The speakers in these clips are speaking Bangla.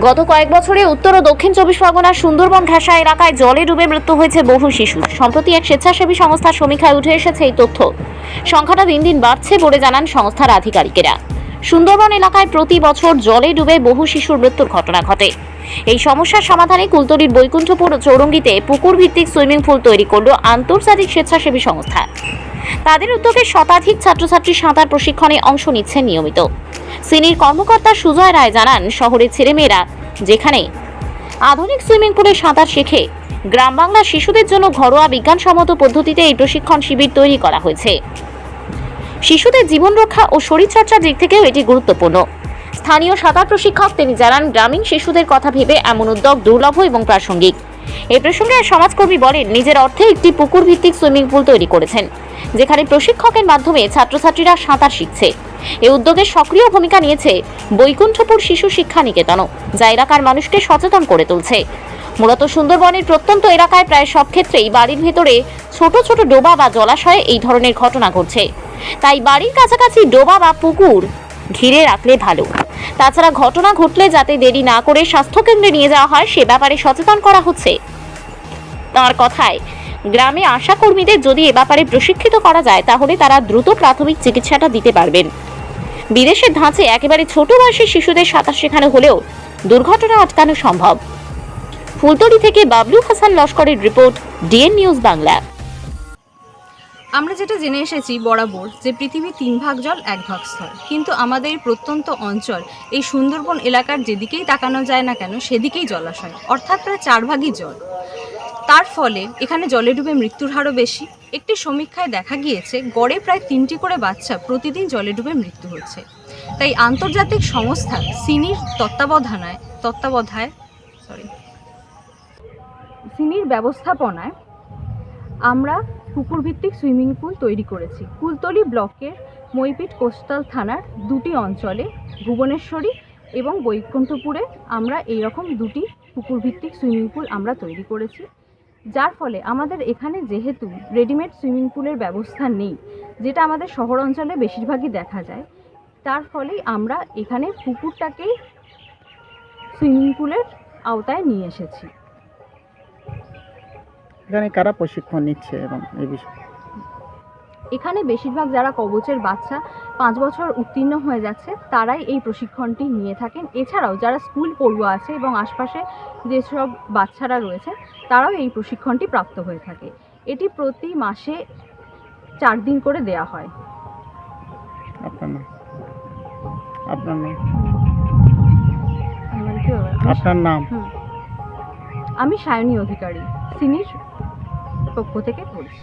গত কয়েক বছরে উত্তর ও দক্ষিণ চব্বিশ পরগনার সুন্দরবন ঘাসা এলাকায় জলে ডুবে মৃত্যু হয়েছে বহু শিশুর সম্প্রতি এক স্বেচ্ছাসেবী সংস্থার সমীক্ষায় উঠে এসেছে এই তথ্য। সংখ্যাটা দিন দিন বাড়ছে বলে জানান সংস্থার আধিকারিকেরা। সুন্দরবন এলাকায় প্রতি বছর জলে ডুবে বহু শিশুর মৃত্যুর ঘটনা ঘটে। এই সমস্যার সমাধানে কুলতলির বৈকুণ্ঠপুর চৌরঙ্গিতে পুকুর ভিত্তিক সুইমিং পুল তৈরি করল আন্তর্জাতিক স্বেচ্ছাসেবী সংস্থা। তাদের উদ্যোগে শতাধিক ছাত্রছাত্রী সাঁতার প্রশিক্ষণে অংশ নিচ্ছে নিয়মিত। সিনির কর্মকর্তা সুজয় রায় জানান, শহরের ছেলেমেয়েরা যেখানে আধুনিক সুইমিং পুলে সাঁতার শেখে, গ্রাম বাংলার শিশুদের জন্য ঘরোয়া বিজ্ঞানসম্মত পদ্ধতিতে এই প্রশিক্ষণ শিবির তৈরি করা হয়েছে। শিশুদের জীবন রক্ষা ও শরীরচর্চার দিক থেকেও এটি গুরুত্বপূর্ণ। স্থানীয় সাঁতার প্রশিক্ষক তিনি জানান, গ্রামীণ শিশুদের কথা ভেবে এমন উদ্যোগ দুর্লভ এবং প্রাসঙ্গিক। এ প্রসঙ্গে এক সমাজকর্মী বলেন, নিজের অর্থে একটি পুকুর ভিত্তিক সুইমিং পুল তৈরি করেছেন, যেখানে প্রশিক্ষকের মাধ্যমে ছাত্রছাত্রীরা সাঁতার শিখছে। এ উদ্যোগে সক্রিয় ভূমিকা নিয়েছে বৈকুণ্ঠপুর শিশু শিক্ষা নিকেতনও, যা এলাকার মানুষকে সচেতন করে তুলছে। মূলত সুন্দরবনের প্রত্যন্ত এলাকায় প্রায় সব ক্ষেত্রেই বাড়ির ভেতরে ছোট ছোট ডোবা বা জলাশয়ে এই ধরনের ঘটনা ঘটছে। তাই বাড়ির কাছাকাছি ডোবা বা পুকুর ঘিরে রাখলে ভালো। তাছাড়া ঘটনা ঘটলে যাতে দেরি না করে স্বাস্থ্যকেন্দ্রে নিয়ে যাওয়া হয়, সে ব্যাপারে সচেতন করা হচ্ছে। তার কথায়, গ্রামে আশা কর্মীদের যদি এ ব্যাপারে প্রশিক্ষিত করা যায়, তাহলে তারা দ্রুত প্রাথমিক চিকিৎসাটা দিতে পারবেন। বিদেশের ধাঁচে একেবারে ছোট বয়সী শিশুদের সাঁতার শেখানো হলেও দুর্ঘটনা আটকানো সম্ভব। ফুলতলি থেকে বাবলু হাসান লস্করের রিপোর্ট, ডিএন নিউজ বাংলা। আমরা যেটা জেনে এসেছি বরাবর যে পৃথিবীর তিন ভাগ জল, এক ভাগ স্থল। কিন্তু আমাদের প্রত্যন্ত অঞ্চল, এই সুন্দরবন এলাকার যেদিকেই তাকানো যায় না কেন, সেদিকেই জলাশয় অর্থাৎ প্রায় চার ভাগই জল। তার ফলে এখানে জলে ডুবে মৃত্যুর হারও বেশি। একটি সমীক্ষায় দেখা গিয়েছে, গড়ে প্রায় তিনটি করে বাচ্চা প্রতিদিন জলে ডুবে মৃত্যু হচ্ছে। তাই আন্তর্জাতিক সংস্থা সিনির তত্ত্বাবধানায় তত্ত্বাবধায় সরি সিনির ব্যবস্থাপনায় আমরা পুকুরভিত্তিক সুইমিং পুল তৈরি করেছি। কুলতলি ব্লকের মইপিট কোস্টাল থানার দুটি অঞ্চলে, ভুবনেশ্বরী এবং বৈকুণ্ঠপুরে আমরা এই রকম দুটি পুকুরভিত্তিক সুইমিং পুল আমরা তৈরি করেছি। যার ফলে আমাদের এখানে যেহেতু রেডিমেড সুইমিং পুলের ব্যবস্থা নেই, যেটা আমাদের শহর অঞ্চলে বেশিরভাগই দেখা যায়, তার ফলেই আমরা এখানে পুকুরটাকেই সুইমিং পুলের আওতায় নিয়ে এসেছি। এখানে কারা প্রশিক্ষণ নিচ্ছে এবং এই বিষয়ে? এখানে বেশিরভাগ যারা কবচের বাচ্চা পাঁচ বছর উত্তীর্ণ হয়ে যাচ্ছে তারাই এই প্রশিক্ষণটি নিয়ে থাকেন। এছাড়াও যারা স্কুল পড়ুয়া আছে এবং আশপাশে যেসব বাচ্চারা রয়েছে তারাও এই প্রশিক্ষণটি প্রাপ্ত হয়ে থাকে। এটি প্রতি মাসে চার দিন করে দেয়া হয়। আপনার নাম? আপনার নাম? আমার কি হবে? আমি- আপনার নাম? আমি সায়নী অধিকারী সিনির পক্ষ থেকে বলছি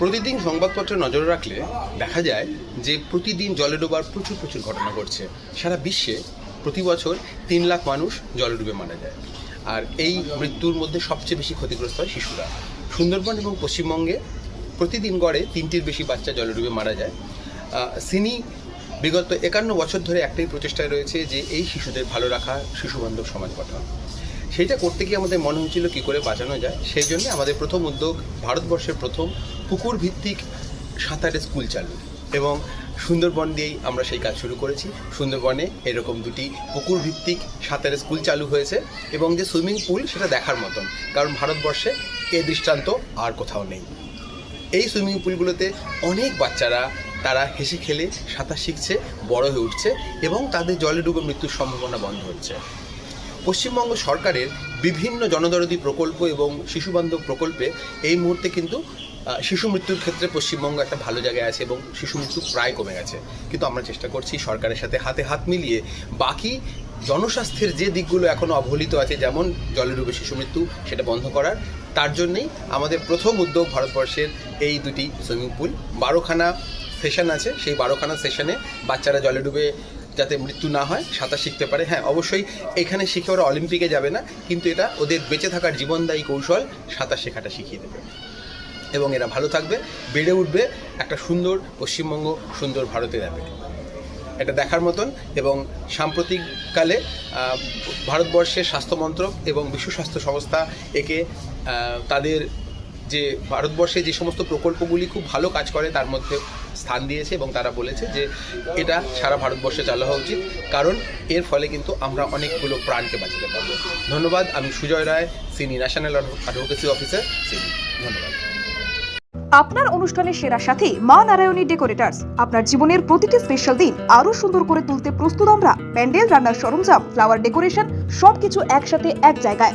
প্রতিদিন সংবাদপত্রে নজর রাখলে দেখা যায় যে প্রতিদিন জলে ডোবার প্রচুর প্রচুর ঘটনা ঘটছে। সারা বিশ্বে প্রতি বছর তিন লাখ মানুষ জলে ডুবে মারা যায়। আর এই মৃত্যুর মধ্যে সবচেয়ে বেশি ক্ষতিগ্রস্ত হয় শিশুরা। সুন্দরবন এবং পশ্চিমবঙ্গে প্রতিদিন গড়ে তিনটির বেশি বাচ্চা জলে ডুবে মারা যায়। সিনি বিগত একান্ন বছর ধরে একটাই প্রচেষ্টায় রয়েছে যে এই শিশুদের ভালো রাখা, শিশুবান্ধব সমাজ গঠন। সেইটা করতে গিয়ে আমাদের মনে হচ্ছিল কী করে বাঁচানো যায়, সেই জন্য আমাদের প্রথম উদ্যোগ ভারতবর্ষের প্রথম পুকুর ভিত্তিক সাঁতারের স্কুল চালু। এবং সুন্দরবন দিয়েই আমরা সেই কাজ শুরু করেছি। সুন্দরবনে এরকম দুটি পুকুর ভিত্তিক সাঁতারের স্কুল চালু হয়েছে এবং যে সুইমিং পুল সেটা দেখার মতন, কারণ ভারতবর্ষে এ দৃষ্টান্ত আর কোথাও নেই। এই সুইমিং পুলগুলোতে অনেক বাচ্চারা, তারা হেসে খেলে, সাঁতার শিখছে, বড় হয়ে উঠছে এবং তাদের জলে ডুবে মৃত্যুর সম্ভাবনা বন্ধ হচ্ছে। পশ্চিমবঙ্গ সরকারের বিভিন্ন জনদরদি প্রকল্প এবং শিশুবান্ধব প্রকল্পে এই মুহূর্তে কিন্তু শিশু মৃত্যুর ক্ষেত্রে পশ্চিমবঙ্গ একটা ভালো জায়গায় আছে এবং শিশু মৃত্যু প্রায় কমে গেছে। কিন্তু আমরা চেষ্টা করছি সরকারের সাথে হাতে হাত মিলিয়ে বাকি জনস্বাস্থ্যের যে দিকগুলো এখনও অবহেলিত আছে, যেমন জলে ডুবে শিশু মৃত্যু, সেটা বন্ধ করার। তার জন্যেই আমাদের প্রথম উদ্যোগ ভারতবর্ষের এই দুটি সুইমিং পুল। বারোখানা সেশন আছে, সেই বারোখানা সেশনে বাচ্চারা জলে ডুবে যাতে মৃত্যু না হয়, সাঁতার শিখতে পারে। হ্যাঁ অবশ্যই এখানে শিখে ওরা অলিম্পিকে যাবে না, কিন্তু এটা ওদের বেঁচে থাকার জীবনদায়ী কৌশল সাঁতার শেখাটা শিখিয়ে দেবে। এবং এরা ভালো থাকবে, বেড়ে উঠবে একটা সুন্দর পশ্চিমবঙ্গ, সুন্দর ভারতে যাবে এটা দেখার মতন এবং সাম্প্রতিককালে ভারতবর্ষের স্বাস্থ্য মন্ত্রক এবং বিশ্ব স্বাস্থ্য সংস্থা একে তাদের যে ভারতবর্ষে যে সমস্ত প্রকল্পগুলি খুব ভালো কাজ করে, তার মধ্যে স্থান দিয়েছে এবং তারা বলেছে যে এটা সারা ভারতবর্ষে চালু হওয়া উচিত। কারণ এর ফলে কিন্তু আমরা অনেকগুলো প্রাণকে বাঁচাতে পারব। ধন্যবাদ, আমি সুজয় রায়, সিনি ন্যাশনাল অ্যাডভোকেসি অফিসার, সিনি। ধন্যবাদ। আপনার অনুষ্ঠানের সেরা সাথী মা নারায়ণী ডেকোরেটার্স। আপনার জীবনের প্রতিটি স্পেশাল দিন আরও সুন্দর করে তুলতে প্রস্তুত আমরা। প্যান্ডেল, রান্নার সরঞ্জাম ফ্লাওয়ার ডেকোরেশন সবকিছু একসাথে এক জায়গায়।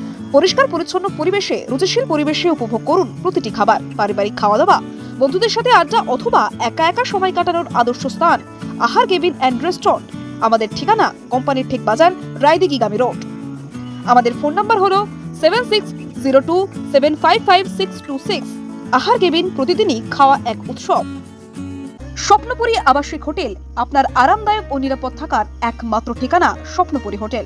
পরিষ্কার পরিচ্ছন্ন পরিবেশে, রুচিশীল পরিবেশে উপভোগ করুন প্রতিটি খাবার, পারিবারিক খাওয়া দাওয়া বন্ধুদের সাথে আড্ডা অথবা একা একা সময় কাটানোর আদর্শ স্থান, আহার কেবিন অ্যান্ড রেস্টুরেন্ট, আমাদের ঠিকানা কোম্পানির ঠিক বাজার রায়দিঘিগামী রোড। আমাদের ফোন নাম্বার হলো seven six zero two seven five five six two six. Ahar cabin প্রতিদিনই খাওয়া এক উৎসব। স্বপ্নপুরী আবাসিক হোটেল, আপনার আরামদায়ক ও নিরাপদ থাকার একমাত্র ঠিকানা স্বপ্নপুরী হোটেল।